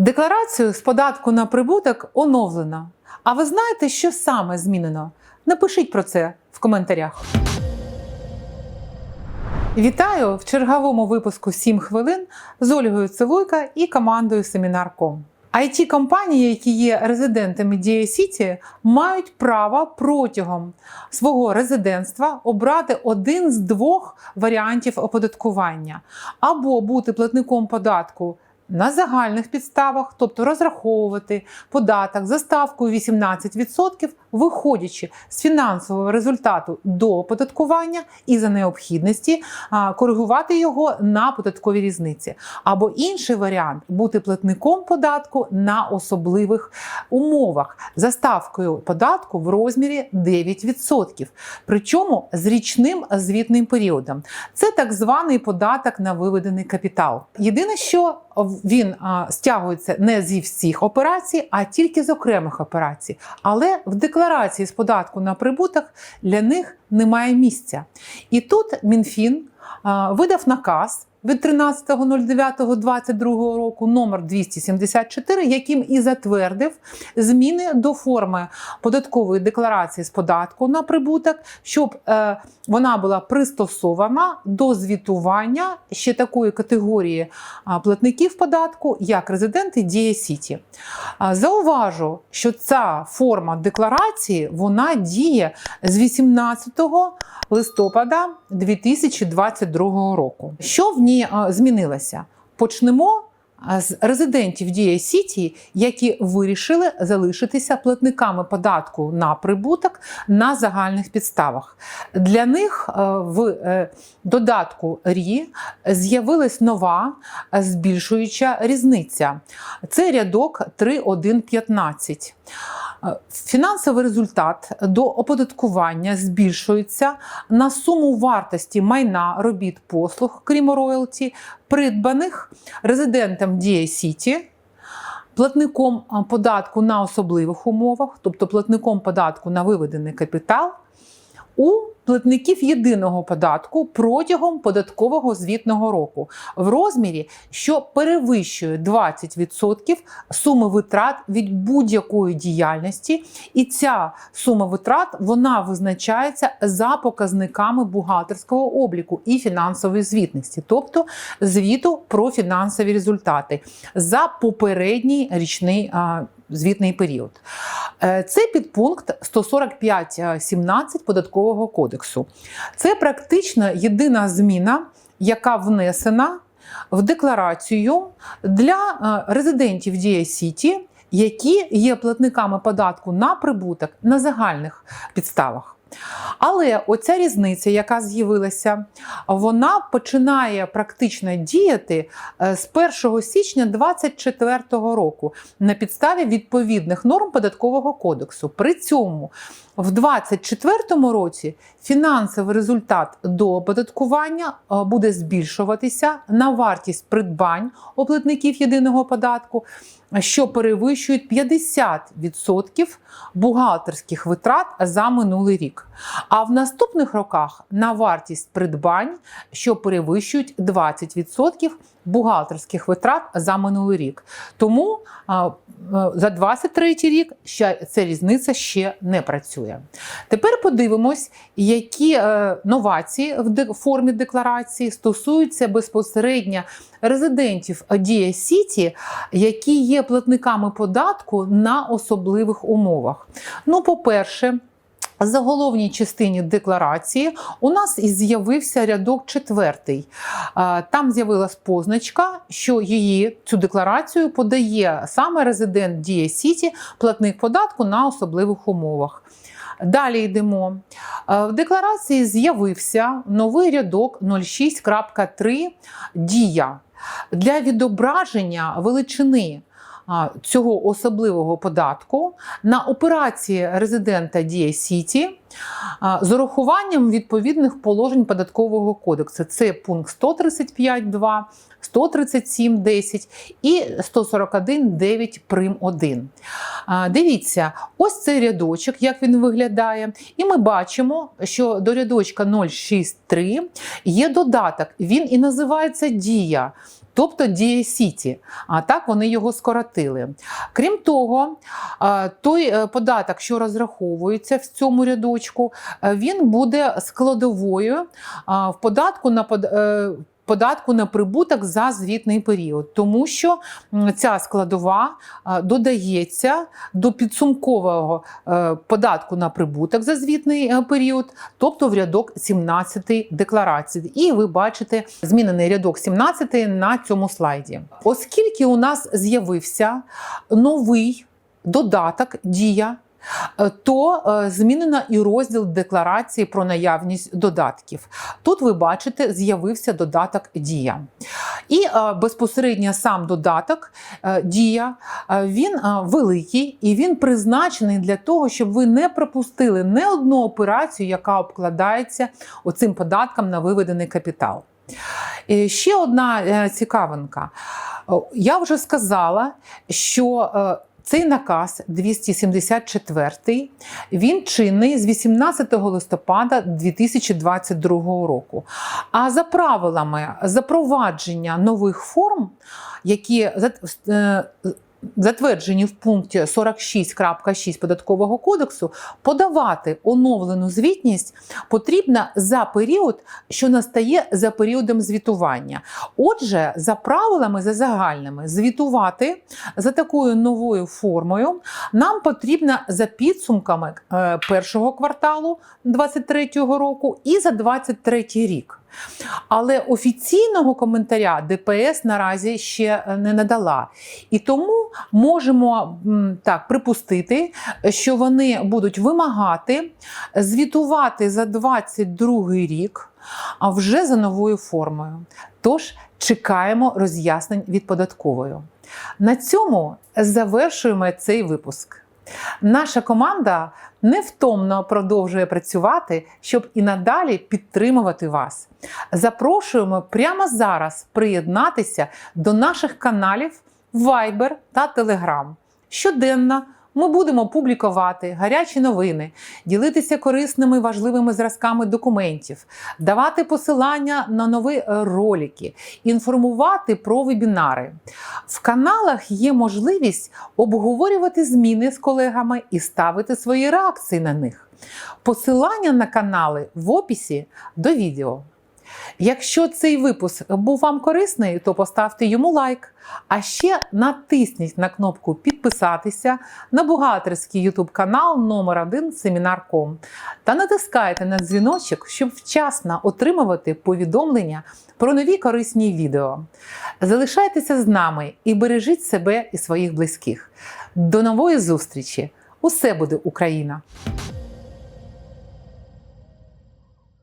Декларацію з податку на прибуток оновлено. А ви знаєте, що саме змінено? Напишіть про це в коментарях. Вітаю в черговому випуску «7 хвилин з Ольгою Цивуйка і командою Семінар.ком. it компанії, які є резидентами Дія Сіті, мають право протягом свого резидентства обрати один з двох варіантів оподаткування або бути платником податку на загальних підставах, тобто розраховувати податок за ставкою 18%, виходячи з фінансового результату до оподаткування і за необхідності коригувати його на податкові різниці. Або інший варіант бути платником податку на особливих умовах за ставкою податку в розмірі 9%, причому з річним звітним періодом. Це так званий податок на виведений капітал. Єдине, що він стягується не зі всіх операцій, а тільки з окремих операцій. Але в декларації з податку на прибуток для них немає місця. І тут МінФін видав наказ. Від 13.09.22 року номер 274, яким і затвердив зміни до форми податкової декларації з податку на прибуток, щоб е, вона була пристосована до звітування ще такої категорії платників податку, як резиденти Дія Сіті. Зауважу, що ця форма декларації вона діє з 18 листопада 2022 року. Що в ній а, змінилося? Почнемо з резидентів Дія Сіті, які вирішили залишитися платниками податку на прибуток на загальних підставах. Для них в е, додатку РІ з'явилась нова збільшуюча різниця. Це рядок 3.1.15. Е, Фінансовий результат до оподаткування збільшується на суму вартості майна робіт послуг, крім роялті, придбаних резидентом Дія Сіті, платником податку на особливих умовах, тобто платником податку на виведений капітал, у платників єдиного податку протягом податкового звітного року в розмірі, що перевищує 20% суми витрат від будь-якої діяльності, і ця сума витрат вона визначається за показниками бухгалтерського обліку і фінансової звітності, тобто звіту про фінансові результати за попередній річний звітний період. Е, Це підпункт 145.17 податкового кодексу. Це практично єдина зміна, яка внесена в декларацію для е, резидентів Дія Сіті, які є платниками податку на прибуток на загальних підставах. Але оця різниця, яка з'явилася, вона починає практично діяти е, з 1 січня 2024 року на підставі відповідних норм податкового кодексу. При цьому в 2024 році фінансовий результат до оподаткування е, буде збільшуватися на вартість придбань у платників єдиного податку, що перевищують 50% бухгалтерських витрат за минулий рік. А в наступних роках на вартість придбань, що перевищують 20% бухгалтерських витрат за минулий рік. Тому е, за 23 рік ще ця різниця ще не працює. Тепер подивимось, які е, новації в формі декларації стосуються безпосередньо резидентів Дія Сіті, які є платниками податку на особливих умовах. Ну, по-перше, заголовній частині декларації у нас і з'явився рядок четвертий. Там з'явилась позначка, що її цю декларацію подає саме резидент Дія Сіті, платник податку на особливих умовах. Далі йдемо. В декларації з'явився новий рядок 06.3 дія для відображення величини цього особливого податку на операції резидента Дія Сіті з урахуванням відповідних положень податкового кодексу. Це пункт 135.2, 137.10 і 141.9 прим. 1. Дивіться, ось цей рядочок, як він виглядає. І ми бачимо, що до рядочка 063 є додаток. Він і називається дія. Тобто Дія Сіті. А так вони його скоротили. Крім того, той е, податок, що розраховується в цьому рядочку, е, він буде складовою в податку на под- е, податку на прибуток за звітний період, тому що ця складова додається до підсумкового е, податку на прибуток за звітний е, період, тобто в рядок 17 декларацій. І ви бачите змінений рядок 17 на цьому слайді. Оскільки у нас з'явився новий додаток дія. Е, То е, змінено і розділ декларації про наявність додатків. Тут ви бачите, з'явився додаток Дія. І е, безпосередньо сам додаток Дія він великий і він призначений для того, щоб ви не пропустили не одну операцію, яка обкладається оцим податком на виведений капітал. І ще одна цікавинка. Я вже сказала, що цей наказ 274 він чинний з 18 листопада 2022 року. А за правилами запровадження нових форм, які е, затверджені в пункті 46.6 податкового кодексу, подавати оновлену звітність потрібно за період, що настає за періодом звітування. Отже, за правилами, за загальними, звітувати за такою новою формою нам потрібно за підсумками е, першого кварталу 2023 року і за 2023 рік. Але офіційного коментаря ДПС наразі ще е, не надала. І тому можемо так припустити, що вони будуть вимагати звітувати за 22 рік, а вже за новою формою. Тож чекаємо роз'яснень від податкової. На цьому завершуємо цей випуск. Наша команда невтомно продовжує працювати, щоб і надалі підтримувати вас. Запрошуємо прямо зараз приєднатися до наших каналів Viber та Telegram. Щоденно ми будемо публікувати гарячі новини, ділитися корисними важливими зразками документів, давати посилання на нові ролики, інформувати про вебінари. В каналах є можливість обговорювати зміни з колегами і ставити свої реакції на них. Посилання на канали в описі до відео. Якщо цей випуск був вам корисний, то поставте йому лайк. А ще натисніть на кнопку підписатися на бухгалтерський YouTube канал номер 1 Семінар.ком та натискайте на дзвіночок, щоб вчасно отримувати повідомлення про нові корисні відео. Залишайтеся з нами і бережіть себе і своїх близьких. До нової зустрічі! Усе буде Україна!